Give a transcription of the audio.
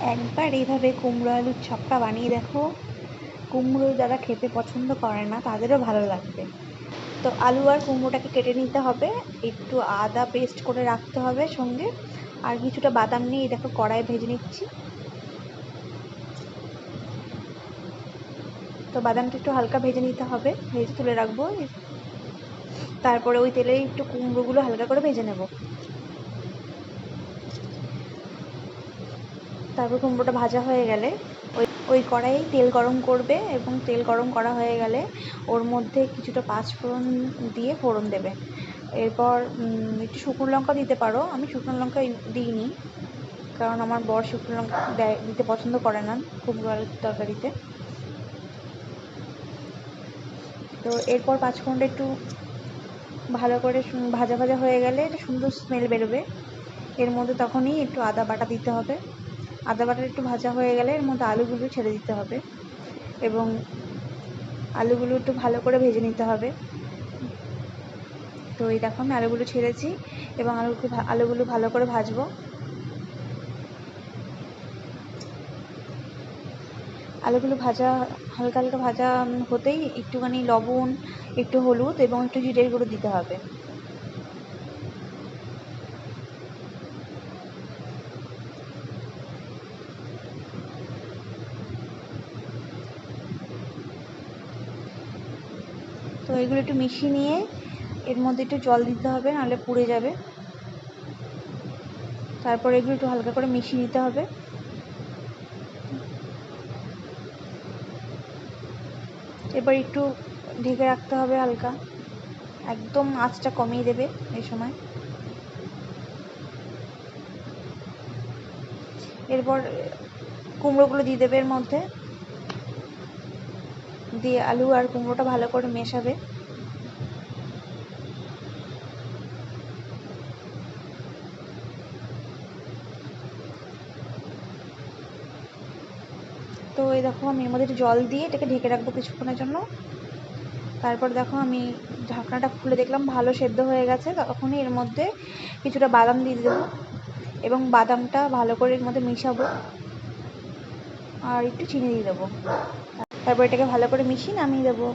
একবার এইভাবে কুমড়ো আলুর চপটা বানিয়ে দেখো। কুমড়ো যারা খেতে পছন্দ করে না, তাদেরও ভালো লাগবে। তো আলু আর কুমড়োটাকে কেটে নিতে হবে। একটু আদা পেস্ট করে রাখতে হবে সঙ্গে। আর কিছুটা বাদাম নিয়ে দেখো কড়াই ভেজে নিচ্ছি। তো বাদামটা একটু হালকা ভেজে নিতে হবে। ভেজে তুলে রাখব। তারপরে ওই তেলে একটু কুমড়োগুলো হালকা করে ভেজে নেব। তারপর কুমড়োটা ভাজা হয়ে গেলে ওই ওই কড়াইয়ে তেল গরম করবে এবং তেল গরম করা হয়ে গেলে ওর মধ্যে কিছুটা পাঁচ ফোড়ন দিয়ে ফোড়ন দেবে। এরপর একটু শুকনো লঙ্কা দিতে পারো। আমি শুকনো লঙ্কা দিইনি, কারণ আমার বর শুকনো লঙ্কা দেয়, দিতে পছন্দ করে না কুমড়ো আলুর তরকারিতে। তো এরপর পাঁচ পাঁচফোড়নটা একটু ভালো করে ভাজা ভাজা হয়ে গেলে একটা সুন্দর স্মেল বেরোবে। এর মধ্যে তখনই একটু আদা বাটা দিতে হবে। আদা বাটা একটু ভাজা হয়ে গেলে এর মধ্যে আলুগুলো ছেড়ে দিতে হবে এবং আলুগুলো একটু ভালো করে ভেজে নিতে হবে। তো এই দেখো আমি আলুগুলো ছেড়েছি এবং আলুকে আলুগুলো ভালো করে ভাজবো। আলুগুলো ভাজা, হালকা হালকা ভাজা হতেই একটুখানি লবণ, একটু হলুদ এবং একটু জিরের গুঁড়ো দিতে হবে। তো এগুলো একটু মিশিয়ে নিয়ে এর মধ্যে একটু জল দিতে হবে, নাহলে পুড়ে যাবে। তারপর এগুলো একটু হালকা করে মিশিয়ে নিতে হবে। এবার একটু ঢেকে রাখতে হবে হালকা। একদম আঁচটা কমিয়ে দেবে এই সময়। এরপর কুমড়োগুলো দিয়ে দেবে এর মধ্যে। দিয়ে আলু আর কুমড়োটা ভালো করে মেশাবে। তো এই দেখো, আমি এর মধ্যে জল দিয়ে এটাকে ঢেকে রাখব কিছুক্ষণের জন্য। তারপর দেখো, আমি ঢাকনাটা খুলে দেখলাম, ভালো সেদ্ধ হয়ে গেছে। তখনই এর মধ্যে কিছুটা বাদাম দিয়ে দেবো এবং বাদামটা ভালো করে এর মধ্যে মিশাবো। আর একটু চিনি দিয়ে দেবো। তারপর এটাকে ভালো করে মিশিয়ে নামিয়ে দেবো।